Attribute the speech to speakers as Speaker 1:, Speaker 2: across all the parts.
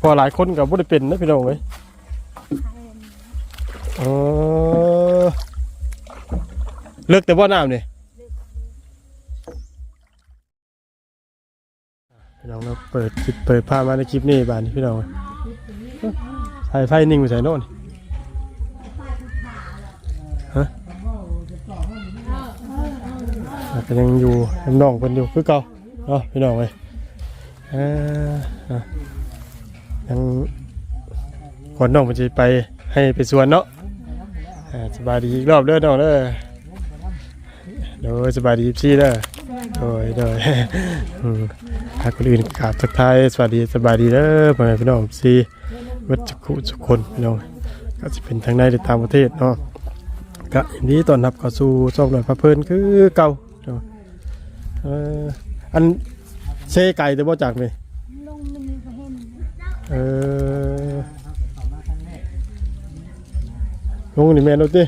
Speaker 1: พอหลายคนกับบุได้เป็นนะพี่น้องเลยเออเลิกแต่ว่าน้ำเนี่ยพี่น้องเราเปิดเปิดภาพมาในคลิปนี้บานพี่น้องเอ้ยไฟไฟนิ่งไปใส่โน่นฮะก็ยังอยู่น้องเพิ่นอยู่คือเก่าเนาะพี่น้องเอ้ยอ่า ยังขนน้องมันจะไปให้ไปสวนเนาะสบายดีอีกรอบเด้อน้องเด้อโดยสบายดีพี่เด้อโดยโดยอืหากคนอื่นกราบทักทายสวัสดีสบายดีเด้อพ่อแม่พี่น้องซีวัชคุทุกคนพี่น้องก็จะเป็นทางในหรือตามประเทศเนาะก็อย่างนี้ต้อนรับก็สู่ชองหน่อยพระเพลินคือเก่าเอออันเซไก่แต่บ่จาก
Speaker 2: ไหม เอ
Speaker 1: อลงนี่แม่นเอาติ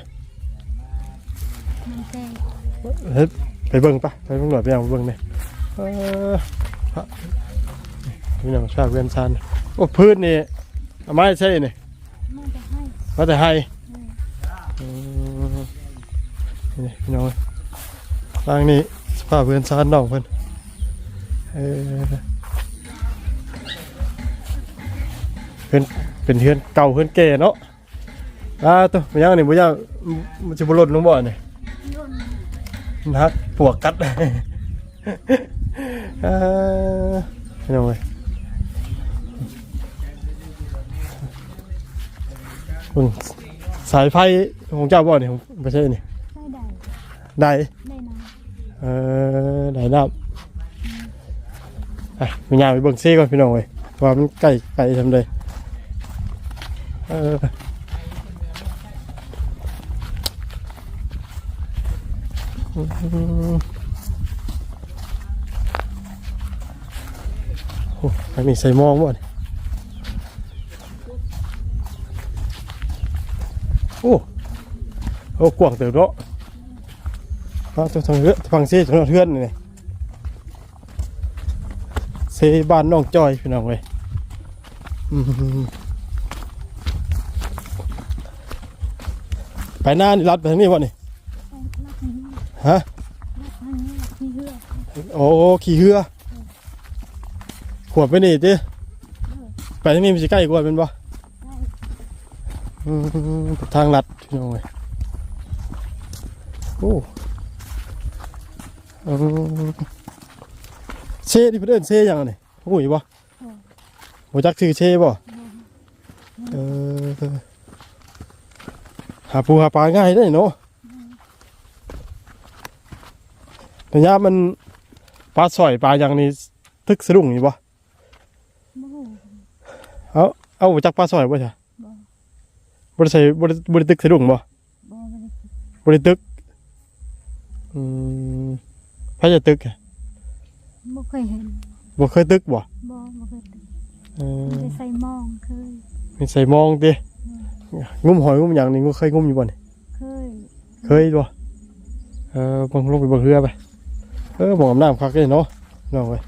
Speaker 2: มันแต
Speaker 1: ไปเบิ่งปะไปเบิ่งหน่อยไปเอาเบิ่งหนี่ยเออพระนี่นำชาเวียนซานโอ้พืชนี่ไม้ใช่นี่
Speaker 2: มันจ
Speaker 1: มาแต่ให้พี่น้องเอ้ทางนี้สภาพเวียนซานน้องเพิ่นเออ เพื่อนเป็นเพื่อนเก่าเพื่อนแก่เนาะอ่าตัวมันยังนี่บ่ยังมันจะบ่ลดลงบ่นี่
Speaker 2: นั
Speaker 1: กปวกกัดเลออพี่น้องเอ้ยคุณสายไฟของเจ้าบ่เนี่ยไม่ใช่นี่
Speaker 2: ได้ได้
Speaker 1: เออได้น้ำอะมีงานไปเบิ่งซีก่อนพี่น้องเว้ยว่ามันไก่ไก่ทำเลย โอ้ไม่มีใส่มองบ่นโอ้โอ้กว่างเติบเนาะเราจะทางเรือฟังเสียงของเพื่อนนี่เซบ้านน้องจอยพี่น้องเลยอืม ไปหน้านี่รัดไปทางนี้วะนี่ฮะโอ้ขี่เหือขวบไปนี่ติไปทางนี้มันสิใกล้กว่าเป็นบ่ทางรัดที่น้องเลยโอ้เช่ดิเพื่อนเช่ยังไงหูยบ่หัวจักชื่อเช่บ่เออ หาปูหาปลาง่ายได้เนาะแต่ยามันปลาสอยปลาอย่างนี้ทึกสะดุ้งยู่บ่เอาเอาจักปลาสอยป่จ๊ะ
Speaker 2: บ่
Speaker 1: ได้ใส่บ่ได้บ่ได้ตึกสะดุ้งบ่
Speaker 2: บ่ได้
Speaker 1: ตึกอืมพรจะตึกอะ
Speaker 2: บ่เคยเห็น
Speaker 1: บ่เคยตึกบ่
Speaker 2: บ่บ่เคยตึก
Speaker 1: เออ
Speaker 2: ใส่มองเคย
Speaker 1: มีใส่มองดิ งุ้มหอยงุ้มอย่างนี่งูเคยงุ้มอยู่บ่นี่
Speaker 2: เคย
Speaker 1: เคยบ่เออบังลงไปบังเรือไปเออบ่งอาน้ำคักเลยเนาะน้องเว้ย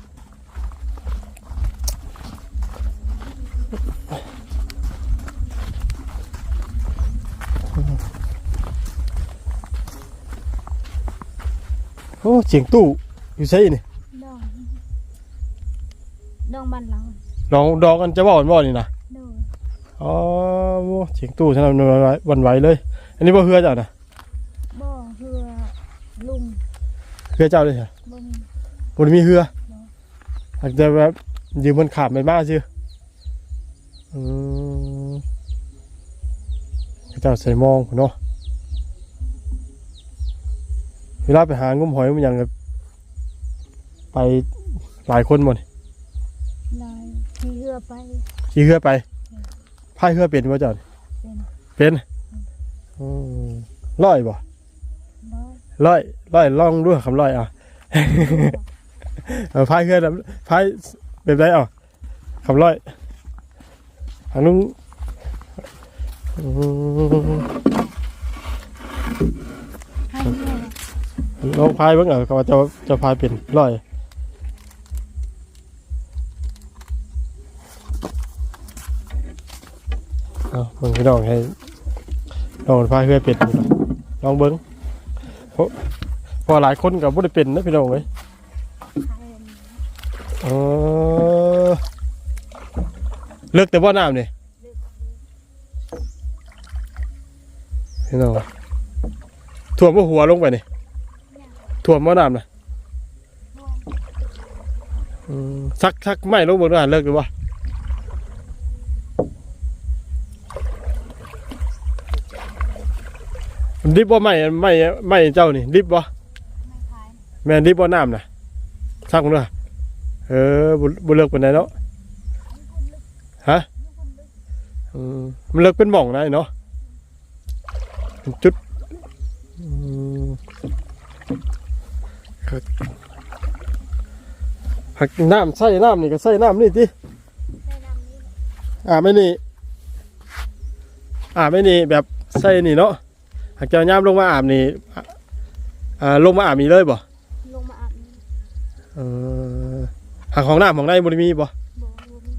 Speaker 1: โอ้เสียงตู้อยู่ใช่ไหม
Speaker 2: ดองดองบ้านเรา
Speaker 1: ดองดองกันจะบ่อนบ่อนี่นะอ๋อ เสียงตู้ฉันวันไหวเลย อันนี้บ่เฮือเจ้านะ
Speaker 2: บ่เฮือลุง
Speaker 1: เฮือเจ้าเลยเหรอ
Speaker 2: บ่มี
Speaker 1: เฮืออาจจะแบบยืมมันขาดไปมากสิเจ้าใส่มองเนาะเวลาไปหางุ้มหอยมันอย่างแบบไปหลายคนหมดห
Speaker 2: ลายขี่เรือไป
Speaker 1: ขี่เรือไป ไพ่เพื่อเป็นบ่เจ้า
Speaker 2: เป็น
Speaker 1: ร้อยบ่ร้อยร้อยลองด้วยคำร้อยอะไพ่เพื่อไพ่ยแบบไรอะคำร้อยอันนู้
Speaker 2: น
Speaker 1: ลองไพ่บ้างเหรอเขาจะจะไพ่เป็นร้อย เอาเบิ่งพี่น้องให้ลองพาเพื่อเป็ดดีกว่าลองเบิ่งเพราะเพอหลายคนกับบ่ได้เป็นนะพี่น้องเว้ย
Speaker 2: ใคร
Speaker 1: เออเลิกแต่บ่อน้ำนี่พี่น้องท่วมบ่หัวลงไปนี่ท่วมบ่อน้ำนะซักซักไม่ลงเบนด้วยเลิกหรือวะ ดิบบ่ไม่ไม่ไม่เจ้านี่ดิบบ่
Speaker 2: ไม่ขาย
Speaker 1: แม่นดิบบ่น้ำนะซักมันด้วยเออบุบุเลิกเป็นไดเนาะฮะอืมมันเลิกเป็นหม่องได้เนาะเป็นจุดอืมครับหักน้ำใส่น้ำนี่ก็ใส่น้ำนี่ติ
Speaker 2: ได้นำนี้
Speaker 1: อ่าไม่นี่อ่าไม่นี่แบบใส่นี่เนาะ หากเจ้าย่ามลงมาอาบนี่อ่าอ่าลงมาอาบนี่เลยบ่
Speaker 2: ลงมาอาบน้
Speaker 1: เออหากของน้ำของในบ่ได้มีบ่ำ
Speaker 2: บ่บ่มี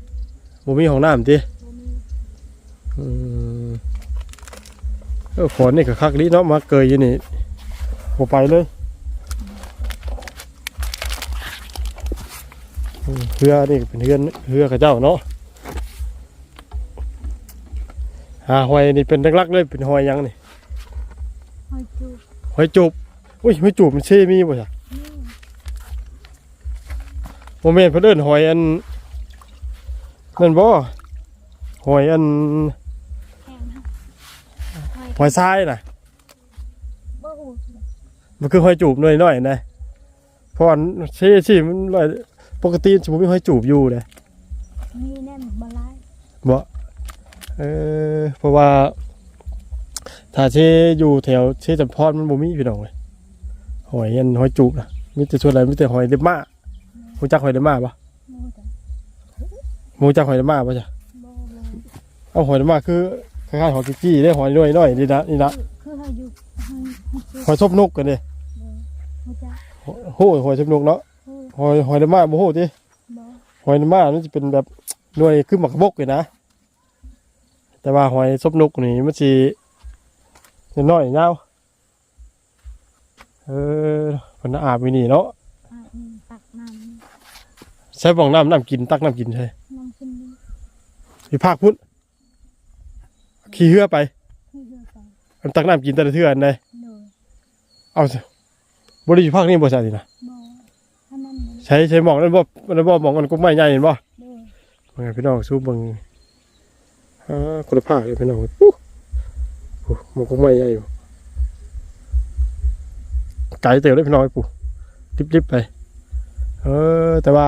Speaker 1: บ่มีของน้ำติ
Speaker 2: บ่มี
Speaker 1: อืมเออฝนนี่ก็คักดีเนาะมาเกยอยู่นี่บ่ไปเลยอืมเรือนี่ก็เป็นเรือเรือกับเจ้าเนาะหาหอยนี่เป็นหลักๆเลยเป็นหอยหยังนี่
Speaker 2: หอยจูบ
Speaker 1: หอยจูบอุ้ยหอยจูบมันเช่มีบ่จ้ะ
Speaker 2: นี่
Speaker 1: โมเมนเพิ่นเอิ้นหอยอันนั่นบ่หอยอัน
Speaker 2: แห้งฮะหอย
Speaker 1: หอยทรายน่ะ
Speaker 2: บ่หู
Speaker 1: มันคือหอยจูบหน่อยๆนะเพราะว่าเช่สิมันลอยปกติสมมุติมีหอยจูบอยู่เลย
Speaker 2: มีแน่นบ่หลาย
Speaker 1: บ่เออเพราะว่า ถ้าเช่อยู่แถวเช่จำพอดมันบ่มีพี่น้องเลยหอยอันหอยจูบน่ะมีแต่ส่วนอะไรมีแต่หอยเดบมารู้จักหอยเดบมาปะ
Speaker 2: บ่จัง
Speaker 1: รู้จักหอยเดบมาปะจ้ะ
Speaker 2: บ่บ่
Speaker 1: เอาหอยเดบมาคือคล้ายๆหอยกิ๊กกี้ได้หอยน้อยๆนี่นะนี่นะ
Speaker 2: คือหอยอยู่หอยหอยจูบ
Speaker 1: หอยซบนกกันดิ
Speaker 2: บ่บ่จัก
Speaker 1: โหยหอยซบนกเนาะ
Speaker 2: โอ้ย
Speaker 1: หอยหอยเดบมาบ่โหติ
Speaker 2: บ่
Speaker 1: หอยเดบมามันจะเป็นแบบหน่วยคือหมักบกเลยนะแต่ว่าหอยซบนกนี่มัน สิน้อยๆยาวเออเพิ่นอาบอยู่นี่เนาะ
Speaker 2: อาบน้ำตักน้ำนี่
Speaker 1: ใช้บ่องน้ำน้ำกินตักน้ำกินใช่
Speaker 2: น้ำขึ้นนี่
Speaker 1: พี่ภาคพุ่นขี่เรือไป
Speaker 2: ให้เรือไป
Speaker 1: มันตักน้ำกินแต่ละเทื่ออันใด
Speaker 2: โดย
Speaker 1: เอาสิบ่ได้อยู่ภาคนี้บ่ใช่สินะ
Speaker 2: บ่ถ้านั้นมัน
Speaker 1: ใช้ใช้หมองนั่นบ่นั่นบ่หมองกันก็ไม่ใหญ่เห็นบ่
Speaker 2: โดย
Speaker 1: ว่าไงพี่น้องสู้เบิ่งอ่าคนละภาคเลยพี่น้องอู้ หูมันก็ไม่ใหญ่อยู่ไกลเติบเลยพี่น้องไอ้ปู่รีบๆไป เออ แต่ว่า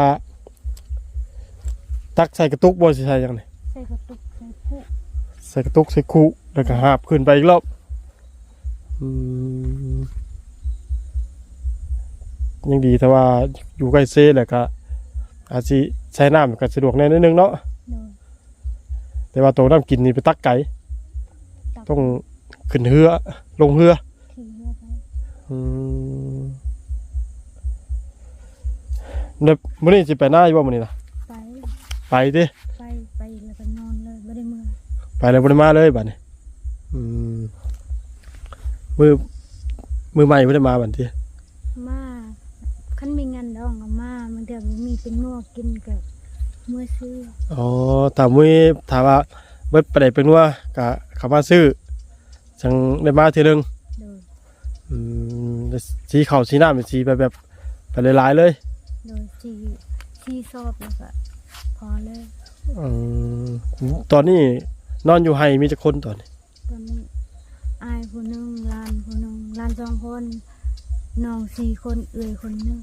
Speaker 1: ตักใส่กระตุกบ่สิใช่ยังไง
Speaker 2: ใส่กระตุกใส่ผู้
Speaker 1: ใส่กระตุกใส่คู่แล้วก็หาบขึ้นไปอีกรอบอืมยังดีแต่ว่าอยู่ใกล้เซ่แหละก็อาจสิใช้น้ำก็สะดวกแน่นิดนึงเนาะ
Speaker 2: โดย
Speaker 1: แต่ว่าตัวน้ำกินนี่ไปตักไก่
Speaker 2: ตัก
Speaker 1: ต้องขึ้นเรือ ลงเรือ
Speaker 2: ขี่เรือไป
Speaker 1: อืมเดี๋ยวมื้อนี้สิไปหน้าอยู่บ่มื้อนี้นะ
Speaker 2: ไป
Speaker 1: ไปดิ
Speaker 2: ไปไปแล้วก็นอนเลยไม่ได้เมื่อย
Speaker 1: ไปแล้วบ่ได้มาเลยบัดนี้อืมมือมือใหม่บ่ได้มาบัดนี้
Speaker 2: มาคันมีงานดองก็มามันเดี๋ยวมีเป็นงัวกินกับเมื่อซื้อ
Speaker 1: อ๋อถามมื้อถามว่า เบิดไปได้เป็นว่าก็เข้ามาซื้อจังได้มาเทื่อนึง
Speaker 2: โดย
Speaker 1: อืมสีข้าวสีน้ำเป็นสีไปแบบไปหลายๆเลย
Speaker 2: โดยชีชีสอบแล้วก็พอเลย
Speaker 1: อืมตอนนี้นอนอยู่ไห้มีจักคนตอนนี้
Speaker 2: ตอนนี้อายคนหนึงหลานคนหนึงหลานสองคนน้องสี่คนเอื่อยคนหนึง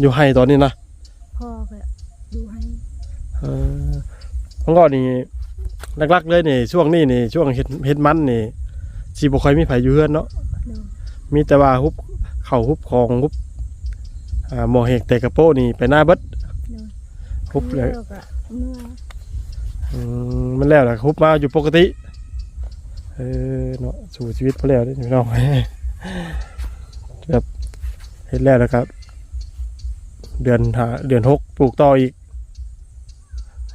Speaker 1: อยู่ไห้ตอนนี้นะ
Speaker 2: พ่อก็ดูให้
Speaker 1: เออมันก็นี่ หลักๆเลยนี่ช่วงนี้นี่ช่วงเฮ็ดเฮ็ดมันนี่สิบ่ค่อยมีไผอยู่เฮือนเนาะ
Speaker 2: โดย
Speaker 1: มีแต่ว่าฮุบเข้าวฮุบของฮุบอ่าหมอเฮกแต่กระโป้นี่ไปหน้าเบิด
Speaker 2: โดย
Speaker 1: ฮุบเลย
Speaker 2: เลิกอะเมื่อ
Speaker 1: อืมมันแล้วล่ะฮุบมาอยู่ปกติเออเนาะสู่ชีวิตพอแล้วเด้อพี่น้องแบบเฮ็ดแล้วแล้วครับ เดือนหาเดือนหกปลูกต่ออีก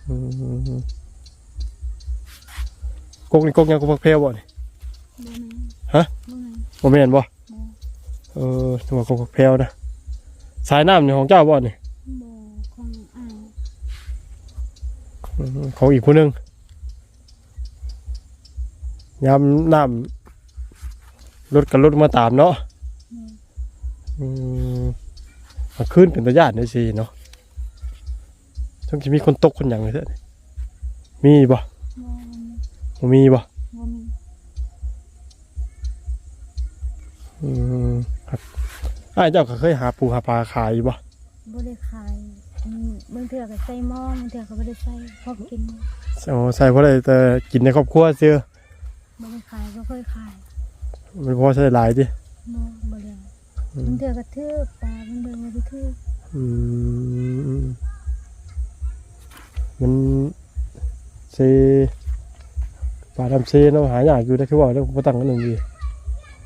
Speaker 1: อืม กกนี่กกยังกกพักเพลบ่นี่
Speaker 2: บ่แม่น
Speaker 1: ฮะ
Speaker 2: บ่แม่น
Speaker 1: บ่แม่นบ่
Speaker 2: บ่
Speaker 1: เออตัวกกพักเพลนะสายน้ำนี่ของเจ้าบ่นี่
Speaker 2: บ่ของอ้าย
Speaker 1: อืมของอีกผู้หนึงยามน้ำรถกับรถมาตามเนาะ
Speaker 2: แม่น
Speaker 1: อืมมันขึ้นเป็นตะญาติในสิเนาะต้องจะมีคนตกคนหยังเลยเถอะมีบ่
Speaker 2: บ่
Speaker 1: บ่มีบ่
Speaker 2: บ่มี
Speaker 1: อืมครับอ้ายเจ้าก็เคยหาปูหาปลาขายอยู่บ่
Speaker 2: บ่ได้ขายอืมบางเทื่อก็ใส่หม้อบางเทื่อก็บ่ได้ใส่พอกิน
Speaker 1: โอ้ใส่เพราะอะไรแต่กินในครอบครัวเสื้อ
Speaker 2: บ่ได้ขายบ่เคยขาย
Speaker 1: มันพอใช้หลายดิ
Speaker 2: บ่บ่ได้บางเทื่อก็ถือปลาบางเทื่อก็บ่ถือ
Speaker 1: อืมมันเซ ปลาดำเซเนาะหายากอยู่ได้คือว่าแล้วบ่ตั้งกันหนึ่งดี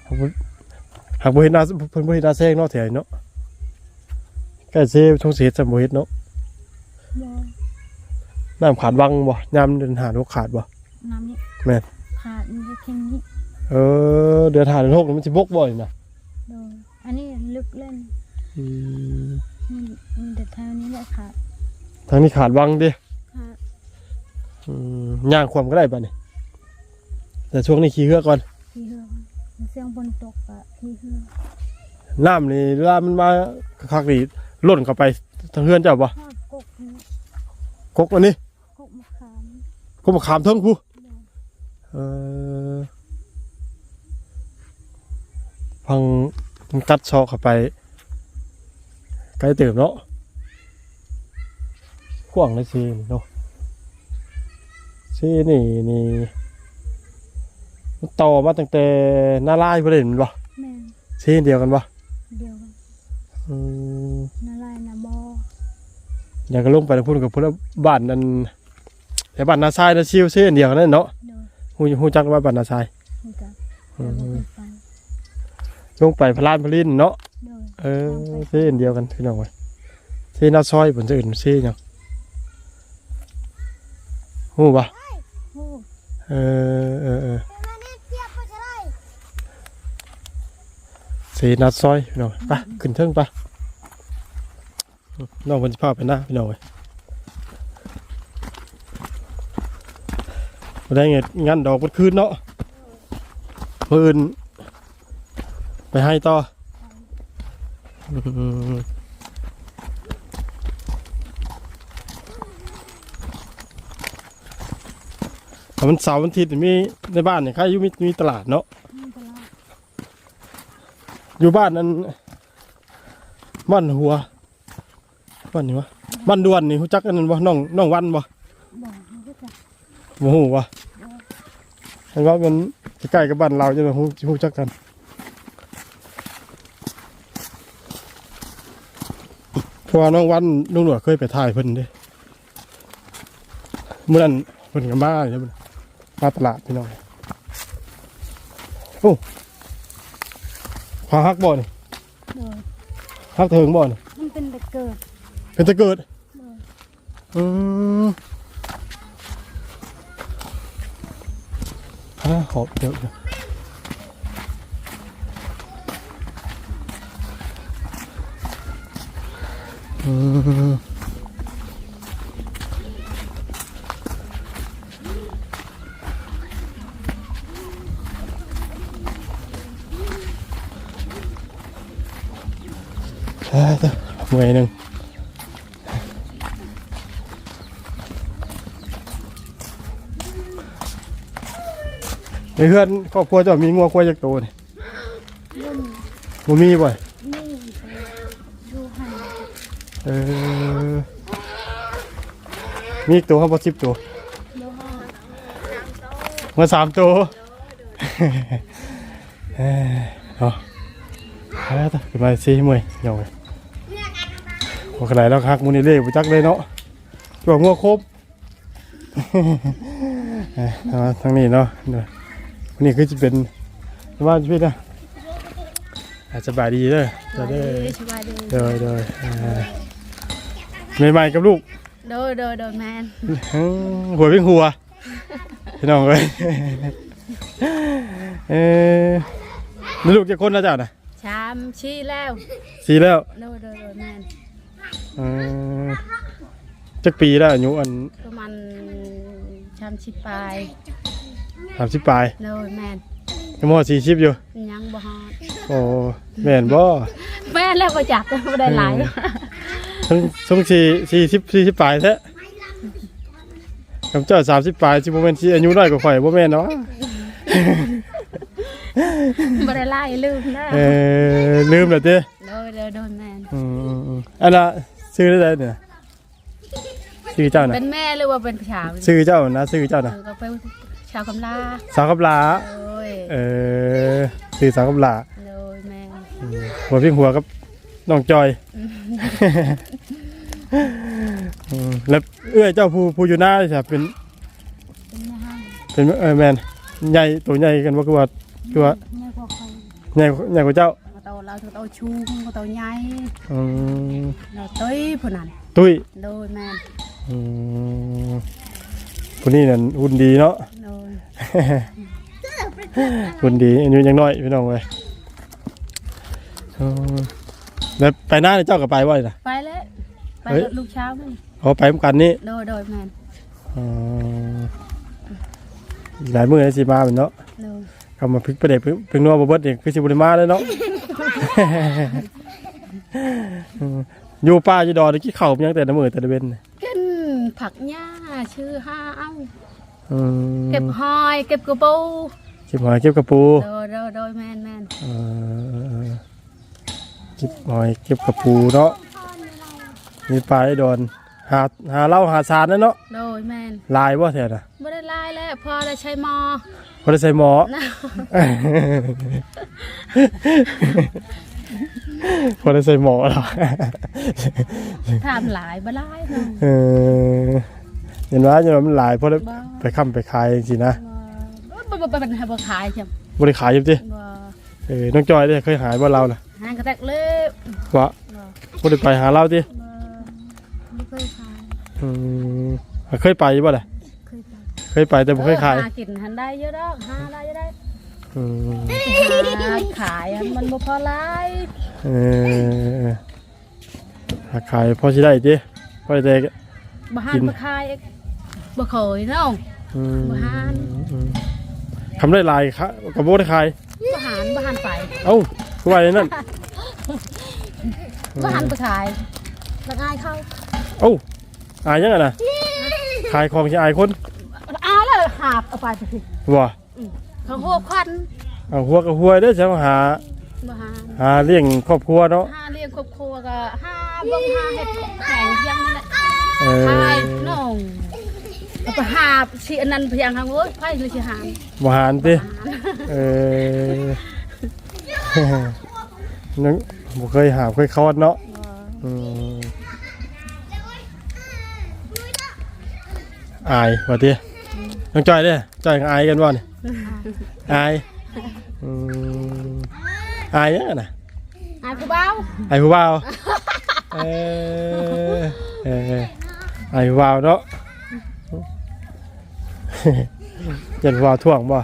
Speaker 1: หากบ่หากบ่เห็นหน้าเพิ่นบ่เห็นหน้าแซงเนาะแถวนี้เนาะใกล้เซทงเสียสมบ่เฮ็ดเนาะ
Speaker 2: บ่
Speaker 1: น้ำขาดวังบ่ยามเดินหาโรคขาดบ่
Speaker 2: น้ำนี่
Speaker 1: แม่น
Speaker 2: ขาดมันจะแค่นี้
Speaker 1: เออเดือนหาเดือนหกนี่มันสิบกบ่อยนะ
Speaker 2: โดยอันนี้ลึกเล่น
Speaker 1: อืม
Speaker 2: มีมีแต่เท่านี้แหละขาด
Speaker 1: ทางนี้ขาดวังดิ
Speaker 2: ขาด
Speaker 1: อืมย่างความก็ได้ป่ะนี่ แต่ช่วงนี้ขี้เหือก่อน
Speaker 2: ที่เฮือกมันเสียงบนตกอะที่เฮือก
Speaker 1: น้ำนี่เวลามันมาคักๆนี่ล่นเข้าไปทางเฮือนเจ้าบ่
Speaker 2: ทอดกกนี่
Speaker 1: กกอันนี้
Speaker 2: กกมะขาม
Speaker 1: กกมะขามเทิงผู้
Speaker 2: โดย
Speaker 1: เออพังมันกัดซอกเข้าไปใกล้เติมเนาะกว้างเลยสิเนาะซีนี่นี่ มันต่อมาตั้งแต่หน้าลายบ่ได้เห็นบ่
Speaker 2: แม่น
Speaker 1: ซีเดียวกันบ่
Speaker 2: เดียวกัน
Speaker 1: อืม
Speaker 2: นาลายนาบอ
Speaker 1: อยากก็ลงไปแล้วพูดกับพวกบ้านนั้นแต่บ้านนาซายนาซิวซีเดียวกันนั่นเนาะ
Speaker 2: โดย
Speaker 1: ฮู้ฮู้จักว่าบ้านนาซาย
Speaker 2: มีกัน
Speaker 1: อื
Speaker 2: แต่บ่
Speaker 1: ม
Speaker 2: เคยไป
Speaker 1: ลงไปพลานพลินเนาะ
Speaker 2: โดย
Speaker 1: เออซีเดียวกันพี่น้องเว้ยซีนาซอยผลจะอื่นซีหยังฮู้ป่ะ
Speaker 2: โอ้
Speaker 1: เออเออเออ ซีนาซอยพี่น้องไปขึ้นเทิงไปน้องมันจะพาไปหน้าพี่น้องเว้ยบ่ได้ไงงานดอกมันคืนเนาะมืออื่นไปให้ต่อมันเสาร์วันอาทิตย์มีในบ้านเนี่ยใครยู่มีมีตลาดเนาะ อยู่บ้านนั้นบ้านหัวบ้านนี่วะบ้านดวนนี่รู้จักกันนั่นบ่น้องน้องวันบ่
Speaker 2: บอกมันก็จะ
Speaker 1: โมโหวะเห็นว่ามันใกล้ๆกับบ้านเราจะมาฮู้ฮู้จักกันเพราะว่าน้องวันลุงหนวดเคยไปถ่ายเพิ่นเด้เมื่อนั้นเพิ่นกับมาเนี่ยมันมาตลาดพี่น้องโอ้ พาฮักบ่นี่
Speaker 2: โดย
Speaker 1: ฮักเถิงบ่นี่
Speaker 2: มันเป็นแต่เกิด
Speaker 1: เป็นตะเกิด
Speaker 2: โดย
Speaker 1: อืมฮะหอบเดี๋ยวเดี๋ยวอืม ยเดี๋ยวเมื่อยหนึ่งในเพื่อนครอบครัวเจะมีงัวควายจากโตนี่
Speaker 2: รุ่น
Speaker 1: บ่มีบ่อย
Speaker 2: นี่ดูหัน
Speaker 1: เออมีอีกตัวครับบ่สิบตัว
Speaker 2: ดูหัน
Speaker 1: มาสามตัวเออเอาแล้วต่อขึ้นมาสิเมื่อยงเลย โอ้ขนาดแล้วคักมูนี่เล่บ่จักเลยเนาะตัวงัวครบเอ้ยเอามาทางนี้เนาะเดี๋ยววันนี้คือจะเป็นว่าชีวิตนะอาจจะบายดีเด้อจะได้
Speaker 2: สบายดี
Speaker 1: เดยเดยใหม่ๆกับลูก
Speaker 2: โดยโดยโดยแมน
Speaker 1: อื้อหัวเป็นหัวพี่น้องเอ้ยเออมีลูกกี่คนแล้วเจ้าน่ะ
Speaker 3: ชามชี้แล้ว
Speaker 1: สี่แล้ว
Speaker 3: โดยโดยโดยแม่น
Speaker 1: เออจักปีแล้วอายุอัน
Speaker 3: ประมาณชามชิปลาย
Speaker 1: สามสิบปลาย
Speaker 3: โดยแม่น
Speaker 1: ยังมอสี่สิบอยู่
Speaker 3: ยังบ่ฮอด
Speaker 1: โอ้แม่นบ่
Speaker 3: แม่นแล้วก็จักบ่ได้หลาย
Speaker 1: ทั้งทั้งสี่สี่สิบสี่สิบปลายแท้คำเจ้าสามสิบปลายสิบ่แม่นสิอายุน้อยกว่าข่อยบ่แม่นเนาะ
Speaker 3: บ่ได้หลายลืมนะ
Speaker 1: เออลืมแล้วเด้
Speaker 3: โด ยโดยโดยแม่น
Speaker 1: อืมๆๆอันน่ะชื่อได้เนี่ยชื่อเจ้าน่ะ
Speaker 3: เป็นแม่หรือว่าเป็นชาว
Speaker 1: ชื่อเจ้านะชื่อเจ้า
Speaker 3: เอ
Speaker 1: น่ะ
Speaker 3: อก็เป็นชาวกำลา
Speaker 1: สาวกับหลา
Speaker 3: โดย
Speaker 1: เออชื่อสาวกับหลา
Speaker 3: โดยแม่น
Speaker 1: หัวพี่หัวกับน้องจอยอืมแล้วเอื้อยเจ้าผู้ผู้อยู่หน้าใช่เป็น
Speaker 3: เป็นแม่ห้าง
Speaker 1: เป็นเออแมนใหญ่ตัวใหญ่กันว่าคือว่าคือว่า
Speaker 3: แม่พวกเขา
Speaker 1: ใหญ่ใหญ่กว่าเจ้า
Speaker 3: ก็โต เราก็โตชูก็โตใหญ่
Speaker 1: อืม
Speaker 3: เราเต้ยผู้นั้น
Speaker 1: ตุ้ย
Speaker 3: โดยแม่น
Speaker 1: อืมคนนี้นั่นหุ่นดีเนาะ
Speaker 3: โดย
Speaker 1: หุ่นดีอายุยังน้อยพี่น้องเลยอืมแล้วไปหน้าเจ้าก็ไปบ่อยนะ
Speaker 3: ไปแล้วไป
Speaker 1: เฮ้ย
Speaker 3: รถลูกเช้านี่
Speaker 1: เอาไปเหมือนกันนี่
Speaker 3: โดยโดยแม่น
Speaker 1: อืมอีกหลายมื้อสิมาเป็นเนาะ
Speaker 3: โดย
Speaker 1: คำมาพลิกประเด็กพลิกพลิกนัวบ่เบิดนี่คือสิบ่ได้มาเลยเนาะ อืมอยู่ป่าอยู่ดอนได้กินข้าวยังแต่ละมื้อแต่ละเว้น
Speaker 3: กินผักหญ้าชื่อห้าเอ้า
Speaker 1: อืม
Speaker 3: เก็บหอยเก็บกระปู
Speaker 1: เก็บหอยเก็บกระปู
Speaker 3: โดยโดยโดยแม่นแม่น
Speaker 1: เออเก็บหอยเก็บกระปูเนาะมีปลาไอ้ดอนหาหาเหล้าหาสารนั่นเนาะ
Speaker 3: โดยแม่น
Speaker 1: ลายบ่แท้น่ะ
Speaker 3: ไม่ได้ลายแล้วพอได้ใช้หมอ
Speaker 1: บ่ได้ใส่หมอ
Speaker 3: นะ
Speaker 1: บ่ได้ใส่หมอหรอก
Speaker 3: ถามหลายบ่หลายเนาะ
Speaker 1: เออเห็นว่าเห็นว่ามันหลายเพราะได้
Speaker 3: บ่
Speaker 1: ไปค้ำไปขายจริงๆนะ
Speaker 3: บ่บ่บ่เป็นให้บ่ขายจ้ะ
Speaker 1: บ่ได้ขายอยู่ติ
Speaker 3: บ่
Speaker 1: เออน้องจอยได้เคยหายบ่เราล่ะ
Speaker 3: หางกระแตกเลย
Speaker 1: ว่า
Speaker 3: บ่
Speaker 1: บ่ได้ไปหาเราติ
Speaker 3: บ่บ่เคยขาย
Speaker 1: อืมเคยไปบ่ล่ะ
Speaker 3: เคยขาย
Speaker 1: เคยไปแต่บ่เคยขาย
Speaker 3: ออหากินหันได้เยอะดอกหาได้เยอะได้
Speaker 1: อืม
Speaker 3: หาขายอะมันบ่พอหลาย
Speaker 1: เออหาขายพอสิได้ติพอได้แต่
Speaker 3: บ่หา
Speaker 1: กิน
Speaker 3: บ่ขายอีกบ่เคยเนาะ
Speaker 1: อืม
Speaker 3: บ่หาน
Speaker 1: อืมทำได้หลายค่ะก็บ่ได้ขาย
Speaker 3: บ่หานบ่หานไป
Speaker 1: เอ้าคือว่าอย่างนั้น
Speaker 3: บ่หันไปขายแล้วอายเขา
Speaker 1: เอ้าอายยังไงน่ะขายของสิอายคน
Speaker 3: อายแล้ว หาบเอาไปสิ
Speaker 1: บ่
Speaker 3: เขาหัวควัน
Speaker 1: เอาหัวกับหัวเด้อจะมาหา
Speaker 3: บ่หาน
Speaker 1: หาเลี้ยงครอบครัวเนาะ
Speaker 3: หาเลี้ยงครอบครัวก็หาเบิ่งหาเฮ็ดแข่งเพียงนั่นแหละ
Speaker 1: เอ
Speaker 3: ขาย
Speaker 1: อ
Speaker 3: น้องเอาไปหาบสิอันนั้นเพียงทางโอ้ยไผเลยสิหาม
Speaker 1: บ่หารติ
Speaker 3: หา
Speaker 1: เออนึกบ่เคยหาเคยคอดเนาะ
Speaker 3: บ่
Speaker 1: อืมอายว่าติ น้องจอยเด้อจอยกับอายกันบ่นี่อายอืมอายยังไงน่ะ
Speaker 3: อายผู้บ่าว
Speaker 1: อายผู้บ่าวเออเอออายผู้บ่าวเนาะยันผู้บ่าวท่วงบ่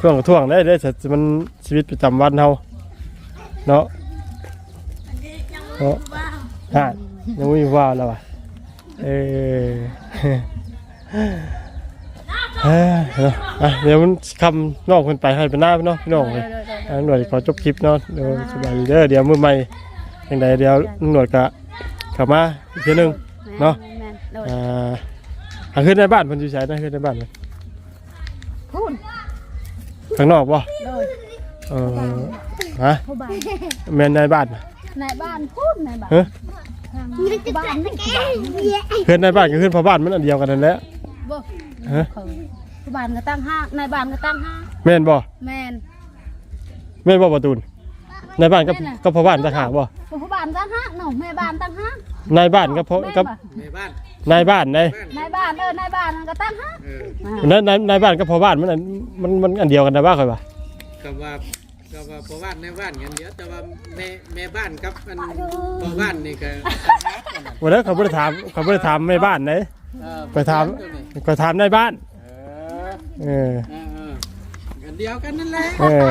Speaker 1: ท่วงก็ท่วงได้ได้แต่มันชีวิตประจำวันเฮาเนาะเนาะฮะยังไม่มีผู้บ่าวแล้วอะเออ เอ้ยเนาะอะเดี๋ยวมันคำนอกคนไปให้เป็นหน้าพี่น้องพี่น้องเลยอ่าหน่วยขอจบคลิปเนาะเดี๋ยวสบายดีเด้อเดี๋ยวมือใหม่ยังไงเดี๋ยวหน่วยกะเข้ามาอีกทีหนึงเนาะ
Speaker 3: แม่นโดย
Speaker 1: อ่าหาขึ้นในบ้านเพิ่นอยู่ไสนะขึ้นในบ้านเพิ่น
Speaker 3: พูน
Speaker 1: ข้างนอกบ่
Speaker 3: โดย
Speaker 1: เออฮะ
Speaker 3: ผู้บ่าว
Speaker 1: แม่นในบ้านน่ะ
Speaker 3: ในบ้านพูนในบ้าน
Speaker 1: เฮ้ย
Speaker 3: ทางบ้านนี่บ้าน
Speaker 1: เพื่อนในบ้านกับเพื่อนพ่อบ้านมันอันเดียวกันนั่นแหละ
Speaker 3: บ่
Speaker 1: ฮะ
Speaker 3: เคยผู้บ้านก็ตั้งห้างในบ้านก็ตั้งห้าง
Speaker 1: แม่นบ่
Speaker 3: แม่น
Speaker 1: แม่นบ่ประตูนในบ้านกับ
Speaker 3: แม่น่ะ
Speaker 1: กับพ่อบ้านต่างหากบ่
Speaker 3: ผู้บ้านตั้งห้างเนาะแม่บ้านตั้งห้าง
Speaker 1: ในบ้านกับพ่อ
Speaker 3: แม่
Speaker 1: กับ
Speaker 3: บ่
Speaker 4: ในบ้าน
Speaker 1: ในบ้านใน
Speaker 3: ในบ้านเออในบ้านมันก็ตั้งห้าง
Speaker 4: เออ
Speaker 3: อ่า
Speaker 1: ในในในบ้านกับพ่อบ้านมันอันมันมันอันเดียวกันนะว่าค่อยว่า
Speaker 4: ก็ว่าก็ว่าพ่อบ้านในบ้านกันเดียวแต่ว่าแม่แม่บ้านกับอันพ่อบ้านนี่ก็
Speaker 1: วันนั้นเขาบ่ได้ถามเขาบ่ได้ถามแม่บ้านไหน
Speaker 4: เออ
Speaker 1: ไปถาม
Speaker 4: ตัวนี้
Speaker 1: ก็ถามในบ้าน
Speaker 4: เออ
Speaker 1: เออ
Speaker 4: เออเออกันเดียวกันนั่นแหละ
Speaker 1: เออ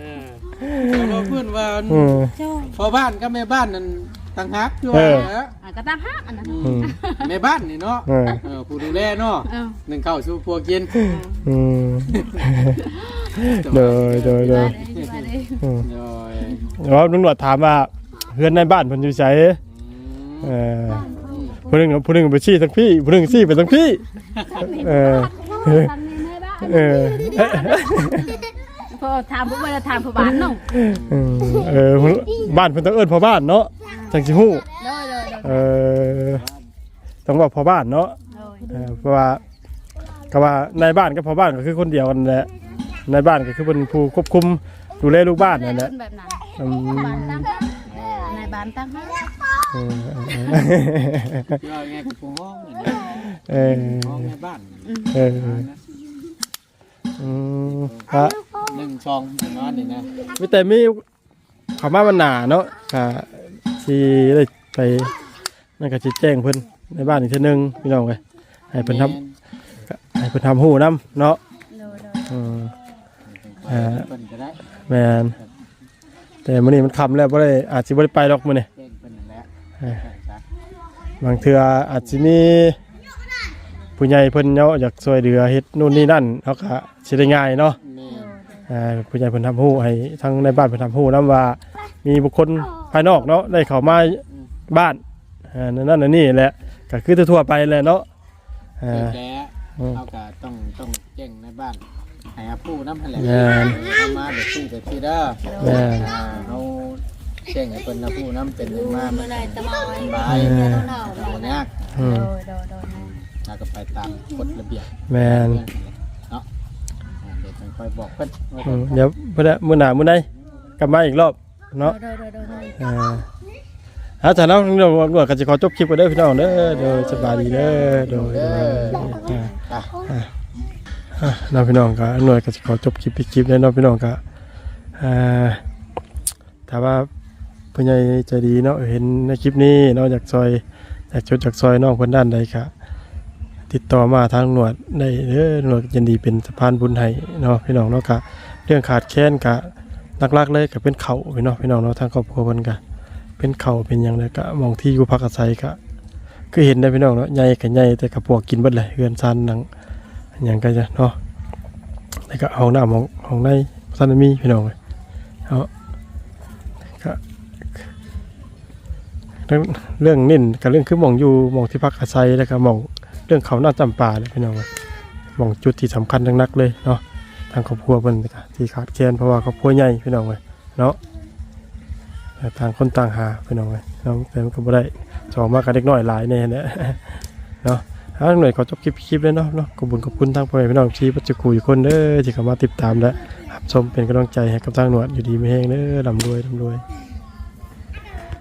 Speaker 4: เออแต่ว่าเพื่อนว่า
Speaker 1: อืม
Speaker 2: โจ้ย
Speaker 4: พอบ้านกับแม่บ้านนั่นต่างหากด้วย
Speaker 1: เออ
Speaker 4: เหรอ
Speaker 2: อะก็ตามฮักอันนั้น
Speaker 1: อืม
Speaker 4: แม่บ้านนี่เนาะ
Speaker 1: เออ
Speaker 4: เออผู้ดูแลเนาะ
Speaker 2: เออ
Speaker 4: หนึ่งเข้าวสู่พวกกิน
Speaker 1: อืมโดยโดยโดย
Speaker 2: มาเลย
Speaker 1: อืม
Speaker 4: โดย
Speaker 1: แล้วตำรวจถามว่าเพื่อนในบ้านเพิ่นอยู่ไส เออผู้หนึงผู้หนึงไปชี้ทั้งพี่ผู้หนึงชี้ไปทั้งพี่เออ
Speaker 2: ทำในแม่บ้าน
Speaker 1: เออ
Speaker 2: พอถามพวกเวลาถามผู้บ้านน้อง
Speaker 1: อืมเออบ้านเพิ่นต้องเอิ้นพ่อบ้านเนาะจังสิฮู้
Speaker 2: เลยเลยเลย
Speaker 1: เออต้องว่าพ่อบ้านเนาะ
Speaker 2: เลย
Speaker 1: เออเพราะว่าก็ว่าในบ้านกับพ่อบ้านก็คือคนเดียวกันแหละในบ้านก็คือเป็นผู้ควบคุมดูแลลูกบ้านนั่นแหละ
Speaker 2: แบบนั้น
Speaker 1: อืม
Speaker 2: บ้านตั้งในบ้านตั้ง
Speaker 1: เออ
Speaker 4: ย่อไงกับผู้ห้องนี่นะ
Speaker 1: เออ
Speaker 4: ห้องแม่บ้าน
Speaker 1: เอออืมครับ
Speaker 4: หนึ่งซองอย่างน้อยนี่นะ
Speaker 1: มีแต่มีเขามามันหนาเนาะก็ที่ได้ไปนั่นก็สิแจ้งเพิ่นในบ้านอีกเทีนึงพี่น้องเอ้ยให้เพิ่นทำให้เพิ่นทำหูน้ำเนาะอืม
Speaker 4: ออเพิ่นก็ได้
Speaker 1: แมนแต่มื้อนี้มันคำแล้วบ่ได้อาจสิบ่ได้ไปดอกมื้อนี้ บางเทื่ออาจสิมีผู้ใหญ่เพิ่นเนาะอยากช่วยเหลือเฮ็ดนู่นนี่นั่นเขาก็สิได้ง่ายเนาะ
Speaker 4: แม่
Speaker 1: อ่าผู้ใหญ่เพิ่นทำฮู้ให้ทั้งในบ้านเพิ่นทำฮู้นํว่า มีบุคคลภายนอกเนาะได้เข้ามาบ้านอ่านั่นนั่นนนนี่แหละก็คือทั่วๆไปแหละเนาะอ่า
Speaker 4: แก
Speaker 1: อืม
Speaker 4: เขาก็ต้องต้องแจ้งในบ้านให้อาผู้น้ำทะเล
Speaker 1: แม่น
Speaker 4: เอามาเด็กที่เด็กที่เด้อ
Speaker 1: แม่น
Speaker 4: อ่าเขา แจ้งให้เพิ่นอาผู้น้ำเป็นมา
Speaker 2: เมื่อไรจะมา
Speaker 4: ส
Speaker 2: ไว้
Speaker 4: บาย
Speaker 2: เเอา
Speaker 4: ยาก
Speaker 1: อืม
Speaker 2: โดยโดยโดย
Speaker 4: แล้วก็ไปตามกฎระเบียบ
Speaker 1: แมน
Speaker 4: เนาะอ่าเดี๋ยวมันค่อยบอกเพิ่นว่า
Speaker 1: อืมเดี๋ยวเพิ่นน่ะมื้อหน้ามื้อใดกลับมาอีกรอบเนาะ
Speaker 2: โดยโดยโดยโดย
Speaker 1: อ่าเอาถ้าเราเดี๋ยวเราก็จะขอจบคลิปกันเด้อพี่น้องเด้อโดยสบายดีเด้อโดยโดยอ่า
Speaker 4: อะ
Speaker 1: อะน้องพี่น้องก็หน่วยก็จะขอจบคลิปอีกคลิปแล้วน้องพี่น้องก็อ่าถ้าว่า ผู้ใหญ่ใจดีเนาะเห็นในคลิปนี้เนาะอยากซอยอยากชดจากซอยนองคนด้านใดก็ติดต่อมาทางหนวยได้เด้อหนวยยินดีเป็นสะพานบุญให้เนาะพี่น้องเนาะก็เรื่องขาดแคลนก็หลักๆเลยก็เป็นเขาพี่น้องพี่น้องเนาะทางครอบครัวเพิ่นก็เป็นเขาเป็นยังไงก็มองที่อยู่พักอาศัยก็คือเห็นได้พี่น้องเนาะใหญ่ก็ใหญ่แต่กับพวกกินบิดเลยเฮือนซันหนังอย่างก็จะเนาะแล้วก็ห้องน้ำห้องห้องในซันมีพี่น้องเลย เรื่องนิ่นกับเรื่องคือหมองอยู่มองที่พักอาศัยแล้วก็มองเรื่องเขาหน้าจำปาเลยพี่น้องเลยมองจุดที่สำคัญทั้งนักเลยเนาะทางครอบครัวเพิ่นที่ขาดแคลนเพราะว่าครอบครัวใหญ่พี่น้องเลยเนาะแต่างคนต่างหาพี่น้องเลยเนาะแต่มันก็บ่ได้สองมากกับเด็กน้อยหลายแน่แหละเนาะทางหน่วยขอจบคลิปคลิปเลยเนาะเนาะขอบคุณขอบคุณทางพ่อแม่พี่น้องที่ปัจจุบันอยู่คนเด้อที่เข้ามาติดตามและรับชมเป็นกำลังใจให้กับทางหน่วยอยู่ดีไม่แห้งเด้อลำรวยลำรวย